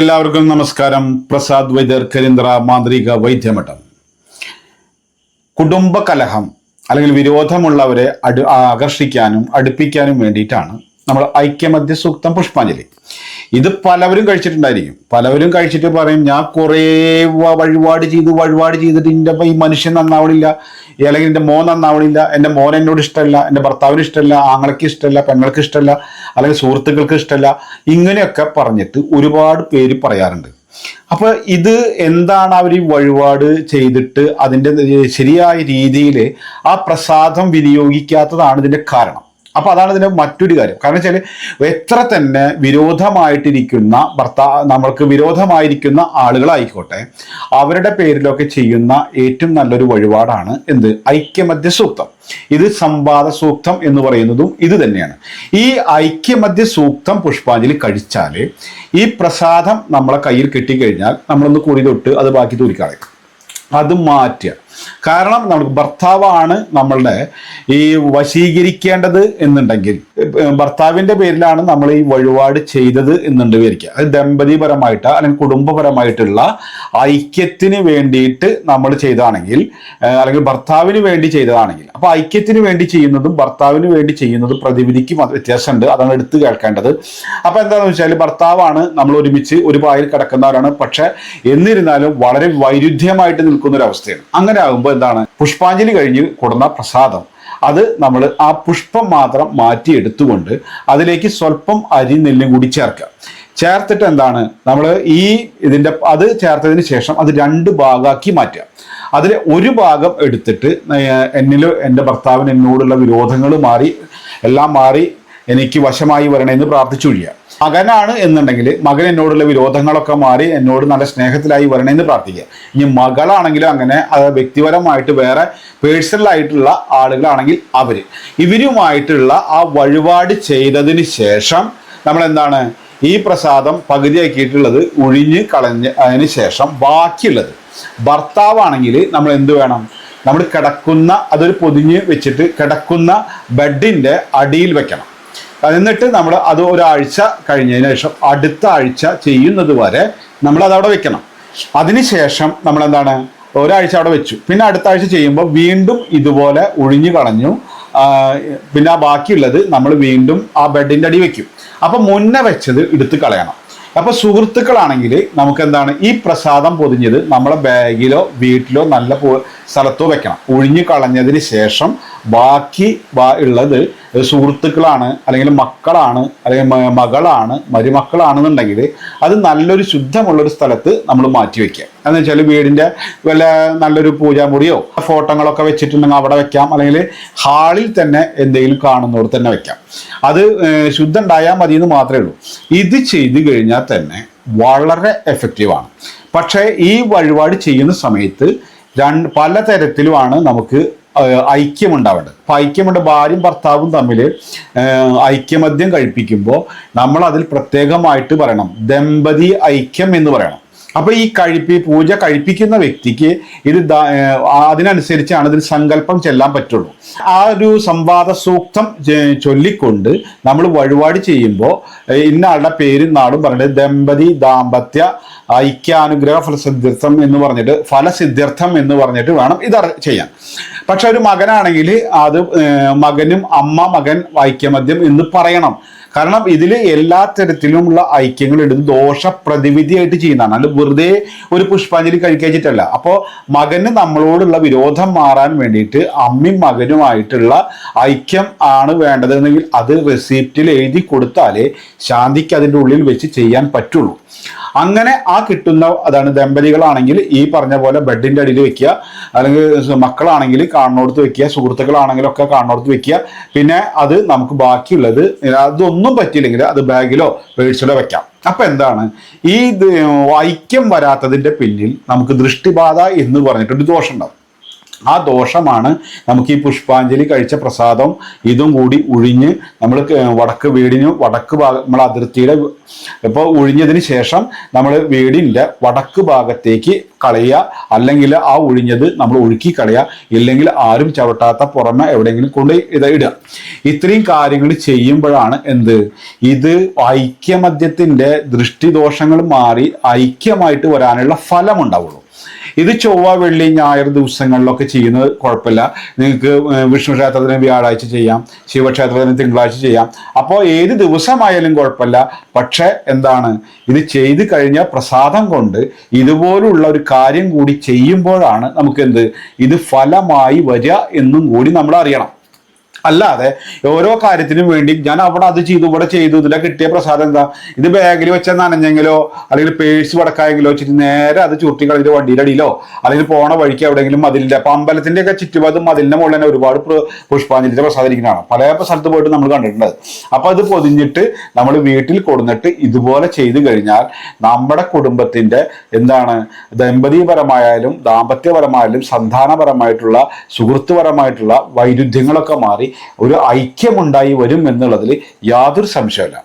എല്ലാവർക്കും നമസ്കാരം. പ്രസാദ് വൈദ്യർ കരിന്ദ്ര മാന്ത്രിക വൈദ്യമഠം. കുടുംബ കലഹം അല്ലെങ്കിൽ വിരോധമുള്ളവരെ അടു ആകർഷിക്കാനും അടുപ്പിക്കാനും വേണ്ടിയിട്ടാണ് നമ്മൾ ഐക്യമധ്യ സൂക്തം പുഷ്പാഞ്ജലി. ഇത് പലവരും കഴിച്ചിട്ടുണ്ടായിരിക്കും. പലവരും കഴിച്ചിട്ട് പറയും ഞാൻ കുറേ വഴിപാട് ചെയ്ത് വഴിപാട് ചെയ്തിട്ട് എന്റെ ഈ മനുഷ്യൻ നന്നാവണില്ല. അല്ലെങ്കിൽ എന്റെ മോൻ നന്നാവണില്ല. എന്റെ മോൻ എന്നോട് ഇഷ്ടമല്ല എന്റെ ഭർത്താവിന് ഇഷ്ടമല്ല ആങ്ങൾക്ക് ഇഷ്ടമല്ല പെങ്ങൾക്ക് ഇഷ്ടമല്ല അല്ലെങ്കിൽ സുഹൃത്തുക്കൾക്ക് ഇഷ്ടമല്ല ഇങ്ങനെയൊക്കെ പറഞ്ഞിട്ട് ഒരുപാട് പേര് പറയാറുണ്ട്. അപ്പൊ ഇത് എന്താണ് അവർ ഈ വഴിപാട് ചെയ്തിട്ട് അതിന്റെ ശരിയായ രീതിയിൽ ആ പ്രസാദം വിനിയോഗിക്കാത്തതാണ് ഇതിന്റെ കാരണം. അപ്പൊ അതാണ് ഇതിന്റെ മറ്റൊരു കാര്യം. കാരണം വെച്ചാൽ എത്ര തന്നെ വിരോധമായിട്ടിരിക്കുന്ന ഭർത്താ നമ്മൾക്ക് വിരോധമായിരിക്കുന്ന ആളുകളായിക്കോട്ടെ അവരുടെ പേരിലൊക്കെ ചെയ്യുന്ന ഏറ്റവും നല്ലൊരു വഴിപാടാണ് എന്ത്? ഐക്യമധ്യ സൂക്തം ഇത് സംവാദ സൂക്തം എന്ന് പറയുന്നതും ഇത് തന്നെയാണ്. ഈ ഐക്യമധ്യ സൂക്തം പുഷ്പാഞ്ജലി കഴിച്ചാൽ ഈ പ്രസാദം നമ്മളെ കയ്യിൽ കിട്ടിക്കഴിഞ്ഞാൽ നമ്മളൊന്ന് കൂടി തൊട്ട് അത് ബാക്കി തൂരിക്കളയും. അത് മാറ്റുക. കാരണം നമുക്ക് ഭർത്താവാണ് നമ്മളുടെ ഈ വശീകരിക്കേണ്ടത് എന്നുണ്ടെങ്കിൽ ഭർത്താവിന്റെ പേരിലാണ് നമ്മൾ ഈ വഴിപാട് ചെയ്തത് എന്നുണ്ട് വിചാരിക്കുക അത് ദമ്പതിപരമായിട്ട് അല്ലെങ്കിൽ കുടുംബപരമായിട്ടുള്ള ഐക്യത്തിന് വേണ്ടിയിട്ട് നമ്മൾ ചെയ്താണെങ്കിൽ അല്ലെങ്കിൽ ഭർത്താവിന് വേണ്ടി ചെയ്തതാണെങ്കിൽ അപ്പോൾ ഐക്യത്തിന് വേണ്ടി ചെയ്യുന്നതും ഭർത്താവിന് വേണ്ടി ചെയ്യുന്നതും പ്രതിവിധിക്കും വ്യത്യാസമുണ്ട്. അതാണ് എടുത്തു കേൾക്കേണ്ടത്. അപ്പോൾ എന്താണെന്ന് വെച്ചാൽ ഭർത്താവാണ് നമ്മൾ ഒരുമിച്ച് ഒരു പായിൽ കിടക്കുന്നവരാണ്. പക്ഷെ എന്നിരുന്നാലും വളരെ വൈരുദ്ധ്യമായിട്ട് നിൽക്കുന്ന ഒരു അവസ്ഥയാണ് അങ്ങനെ ആകുമ്പോൾ എന്താണ്? പുഷ്പാഞ്ജലി കഴിഞ്ഞ് കൊടുന്ന പ്രസാദം. അത് നമ്മൾ ആ പുഷ്പം മാത്രം മാറ്റി എടുത്തുകൊണ്ട് അതിലേക്ക് സ്വല്പം അരി നെല്ലും കൂടി ചേർക്കുക. ചേർത്തിട്ട് എന്താണ്? നമ്മൾ ഈ ഇതിന്റെ അത് ചേർത്തതിന് ശേഷം അത് രണ്ട് ഭാഗമാക്കി മാറ്റുക. അതിൽ ഒരു ഭാഗം എടുത്തിട്ട് എന്നിൽ എന്റെ ഭർത്താവിന് എന്നോടുള്ള വിരോധങ്ങൾ മാറി എല്ലാം മാറി എനിക്ക് വശമായി വരണമെന്ന് പ്രാർത്ഥിച്ചൊഴിയുക മകനാണ് എന്നുണ്ടെങ്കിൽ മകൻ എന്നോടുള്ള വിരോധങ്ങളൊക്കെ മാറി എന്നോട് നല്ല സ്നേഹത്തിലായി വരണമെന്ന് പ്രാർത്ഥിക്കുക. ഇനി മകളാണെങ്കിലും അങ്ങനെ വ്യക്തിപരമായിട്ട് വേറെ പേഴ്സണൽ ആയിട്ടുള്ള ആളുകളാണെങ്കിൽ അവർ ഇവരുമായിട്ടുള്ള ആ വഴിപാട് ചെയ്തതിന് ശേഷം നമ്മൾ എന്താണ് ഈ പ്രസാദം പകുതിയാക്കിയിട്ടുള്ളത് ഒഴിഞ്ഞ് കളഞ്ഞ അതിന് ശേഷം ബാക്കിയുള്ളത്. ഭർത്താവാണെങ്കിൽ നമ്മൾ എന്ത് വേണം? നമ്മൾ കിടക്കുന്ന അതൊരു പൊതിഞ്ഞ് വെച്ചിട്ട് കിടക്കുന്ന ബെഡിന്റെ അടിയിൽ വെക്കണം. എന്നിട്ട് നമ്മൾ അത് ഒരാഴ്ച കഴിഞ്ഞതിന് ശേഷം അടുത്ത ആഴ്ച ചെയ്യുന്നത് വരെ നമ്മൾ അത് അവിടെ വെക്കണം. അതിനുശേഷം നമ്മൾ എന്താണ്? ഒരാഴ്ച അവിടെ വെച്ചു. പിന്നെ അടുത്ത ആഴ്ച ചെയ്യുമ്പോൾ വീണ്ടും ഇതുപോലെ ഒഴിഞ്ഞു കളഞ്ഞു. പിന്നെ ആ ബാക്കിയുള്ളത് നമ്മൾ വീണ്ടും ആ ബെഡിന്റെ അടി വെക്കും. അപ്പൊ മുന്നേ വെച്ചത് എടുത്ത് കളയണം. അപ്പൊ സുഹൃത്തുക്കളാണെങ്കിൽ നമുക്ക് എന്താണ്? ഈ പ്രസാദം പൊതിഞ്ഞത് നമ്മളെ ബാഗിലോ വീട്ടിലോ നല്ല സ്ഥലത്തോ വെക്കണം. ഒഴിഞ്ഞു കളഞ്ഞതിന് ശേഷം ബാക്കി ഉള്ളത് സുഹൃത്തുക്കളാണ് അല്ലെങ്കിൽ മക്കളാണ് അല്ലെങ്കിൽ മകളാണ് മരുമക്കളാണെന്നുണ്ടെങ്കിൽ അത് നല്ലൊരു ശുദ്ധമുള്ളൊരു സ്ഥലത്ത് നമ്മൾ മാറ്റി വയ്ക്കുക. എന്ന് വെച്ചാൽ വീടിന്റെ വല്ല നല്ലൊരു പൂജാമുറിയോ ഫോട്ടോകളൊക്കെ വെച്ചിട്ടുണ്ടെങ്കിൽ അവിടെ വെക്കാം അല്ലെങ്കിൽ ഹാളിൽ തന്നെ എന്തെങ്കിലും കാണുന്നവർ തന്നെ വെക്കാം. അത് ശുദ്ധം ഉണ്ടായാൽ മതി എന്ന് മാത്രമേ ഉള്ളൂ. ഇത് ചെയ്തു കഴിഞ്ഞാൽ തന്നെ വളരെ എഫക്റ്റീവാണ് പക്ഷേ ഈ വഴിപാട് ചെയ്യുന്ന സമയത്ത് രണ്ട് പലതരത്തിലുമാണ് നമുക്ക് ഐക്യമുണ്ടാവേണ്ടത്. അപ്പൊ ഐക്യമുണ്ട് ഭാര്യയും ഭർത്താവും തമ്മിൽ ഐക്യമദ്യം കഴിപ്പിക്കുമ്പോൾ നമ്മൾ അതിൽ പ്രത്യേകമായിട്ട് പറയണം. ദമ്പതി ഐക്യം എന്ന് പറയണം. അപ്പൊ ഈ കഴിപ്പി പൂജ കഴിപ്പിക്കുന്ന വ്യക്തിക്ക് ഇത് അതിനനുസരിച്ചാണ് ഇതിൽ സങ്കല്പം ചെല്ലാൻ പറ്റുള്ളൂ. ആ ഒരു സംവാദ സൂക്തം ചൊല്ലിക്കൊണ്ട് നമ്മൾ വഴിപാട് ചെയ്യുമ്പോൾ ഏഹ് ഇന്ന ആളുടെ പേരും നാടും പറഞ്ഞിട്ട് ദമ്പതി ദാമ്പത്യ ഐക്യാനുഗ്രഹ ഫലസിദ്ധ്യർത്ഥം എന്ന് പറഞ്ഞിട്ട് ഫലസിദ്ധ്യർത്ഥം എന്ന് പറഞ്ഞിട്ട് വേണം ഇത് ചെയ്യാൻ. പക്ഷെ ഒരു മകനാണെങ്കിൽ അത് മകനും അമ്മ മകൻ ഐക്യമദ്യം എന്ന് പറയണം. കാരണം ഇതിൽ എല്ലാ തരത്തിലുമുള്ള ഐക്യങ്ങൾ ഇടുന്നത് ദോഷ പ്രതിവിധിയായിട്ട് ചെയ്യുന്നതാണ്. അല്ല വെറുതെ ഒരു പുഷ്പാഞ്ജലി കഴിക്കാച്ചിട്ടല്ല അപ്പോൾ മകന് നമ്മളോടുള്ള വിരോധം മാറാൻ വേണ്ടിയിട്ട് അമ്മയും മകനുമായിട്ടുള്ള ഐക്യം ആണ് വേണ്ടതെന്നെങ്കിൽ അത് റെസിപ്റ്റിൽ എഴുതി കൊടുത്താലേ ശാന്തിക്ക് അതിന്റെ ഉള്ളിൽ വെച്ച് ചെയ്യാൻ പറ്റുള്ളൂ. അങ്ങനെ ആ കിട്ടുന്ന അതാണ് ദമ്പതികളാണെങ്കിൽ ഈ പറഞ്ഞ പോലെ ബെഡിന്റെ അടിയിൽ വെക്കുക. അല്ലെങ്കിൽ മക്കളാണെങ്കിൽ കാണുന്നോടത്ത് വെക്കുക. സുഹൃത്തുക്കളാണെങ്കിലും ഒക്കെ കാണുന്നിടത്ത് വെക്കുക. പിന്നെ അത് നമുക്ക് ബാക്കിയുള്ളത് അതൊന്നും പറ്റിയില്ലെങ്കിൽ അത് ബാഗിലോ പേഴ്സിലോ വെക്കാം. അപ്പൊ എന്താണ്? ഈ ഐക്യം വരാത്തതിന്റെ പിന്നിൽ നമുക്ക് ദൃഷ്ടിബാധ എന്ന് പറഞ്ഞിട്ടൊരു ദോഷം ഉണ്ടാവും ആ ദോഷമാണ് നമുക്ക് ഈ പുഷ്പാഞ്ജലി കഴിച്ച പ്രസാദം. ഇതും കൂടി ഉഴിഞ്ഞ് നമ്മൾ വടക്ക് വീടിന് വടക്ക് ഭാഗം നമ്മൾ അതിർത്തിയുടെ ഇപ്പോൾ ഒഴിഞ്ഞതിന് ശേഷം നമ്മൾ വീടിന്റെ വടക്ക് ഭാഗത്തേക്ക് കളയുക. അല്ലെങ്കിൽ ആ ഒഴിഞ്ഞത് നമ്മൾ ഒഴുക്കി കളയുക. ഇല്ലെങ്കിൽ ആരും ചവിട്ടാത്ത പുറമെ എവിടെയെങ്കിലും കൊണ്ട് ഇത് ഇടുക. ഇത്രയും കാര്യങ്ങൾ ചെയ്യുമ്പോഴാണ് എന്ത്? ഇത് ഐക്യമദ്യത്തിന്റെ ദൃഷ്ടിദോഷങ്ങൾ മാറി ഐക്യമായിട്ട് വരാനുള്ള ഫലമുണ്ടാവുള്ളൂ. ഇത് ചൊവ്വ വെള്ളി ഞായർ ദിവസങ്ങളിലൊക്കെ ചെയ്യുന്നത് കുഴപ്പമില്ല. നിങ്ങൾക്ക് വിഷ്ണു ക്ഷേത്രത്തിന് വ്യാഴാഴ്ച ചെയ്യാം ശിവക്ഷേത്രത്തിന് തിങ്കളാഴ്ച ചെയ്യാം. അപ്പോൾ ഏത് ദിവസമായാലും കുഴപ്പമില്ല. പക്ഷേ എന്താണ്? ഇത് ചെയ്ത് കഴിഞ്ഞ പ്രസാദം കൊണ്ട് ഇതുപോലുള്ള ഒരു കാര്യം കൂടി ചെയ്യുമ്പോഴാണ് നമുക്ക് എന്ത് ഇത് ഫലമായി വരിക എന്നും കൂടി നമ്മൾ അറിയണം അല്ലാതെ ഓരോ കാര്യത്തിനും വേണ്ടി ഞാൻ അവിടെ അത് ചെയ്തു ഇവിടെ ചെയ്തു ഇതിലെ കിട്ടിയ പ്രസാദം എന്താ? ഇത് ബാഗിൽ വെച്ച നനഞ്ഞെങ്കിലോ അല്ലെങ്കിൽ പേഴ്സ് വടക്കായെങ്കിലോ വെച്ചിട്ട് നേരെ അത് ചുരുട്ടി വണ്ടിയുടെ അടിയിലോ അല്ലെങ്കിൽ പോണ വഴിക്ക് എവിടെയെങ്കിലും മതിലിന്റെ അപ്പൊ അമ്പലത്തിന്റെ ഒക്കെ ചുറ്റുപാടും മതിലിന്റെ മുകളിൽ തന്നെ ഒരുപാട് പുഷ്പാഞ്ജലിയുടെ പുഷ്പാഞ്ജലിന്റെ പ്രസാദം ഇരിക്കുന്നതാണ്. പല സ്ഥലത്ത് പോയിട്ട് നമ്മൾ കണ്ടിട്ടുണ്ട്. അപ്പൊ അത് പൊതിഞ്ഞിട്ട് നമ്മൾ വീട്ടിൽ കൊടുന്നിട്ട് ഇതുപോലെ ചെയ്തു കഴിഞ്ഞാൽ നമ്മുടെ കുടുംബത്തിന്റെ എന്താണ് ദമ്പതിപരമായാലും ദാമ്പത്യപരമായാലും സന്താനപരമായിട്ടുള്ള സുഹൃത്തുപരമായിട്ടുള്ള വൈരുദ്ധ്യങ്ങളൊക്കെ മാറി ഒരു ഐക്യമുണ്ടായി വരും എന്നുള്ളതിൽ യാതൊരു സംശയമില്ല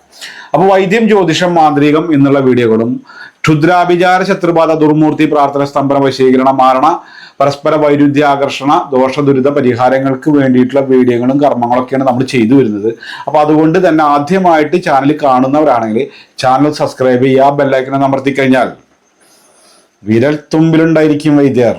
അപ്പോൾ വൈദ്യം ജ്യോതിഷം മാന്ത്രികം എന്നുള്ള വീഡിയോകളും ക്ഷുദ്രാഭിചാര ശത്രുബാധ ദുർമൂർത്തി പ്രാർത്ഥന സ്തംഭന വശീകരണ മാരണ പരസ്പര വൈരുദ്ധ്യ ആകർഷണ ദോഷ ദുരിത പരിഹാരങ്ങൾക്ക് വേണ്ടിയിട്ടുള്ള വീഡിയോകളും കർമ്മങ്ങളൊക്കെയാണ് നമ്മൾ ചെയ്തു വരുന്നത്. അപ്പൊ അതുകൊണ്ട് തന്നെ ആദ്യമായിട്ട് ചാനൽ കാണുന്നവരാണെങ്കിൽ ചാനൽ സബ്സ്ക്രൈബ് ചെയ്യുക ബെല്ലൈക്കനെ അമർത്തി കഴിഞ്ഞാൽ വിരൽ തുമ്പിലുണ്ടായിരിക്കും വൈദ്യർ.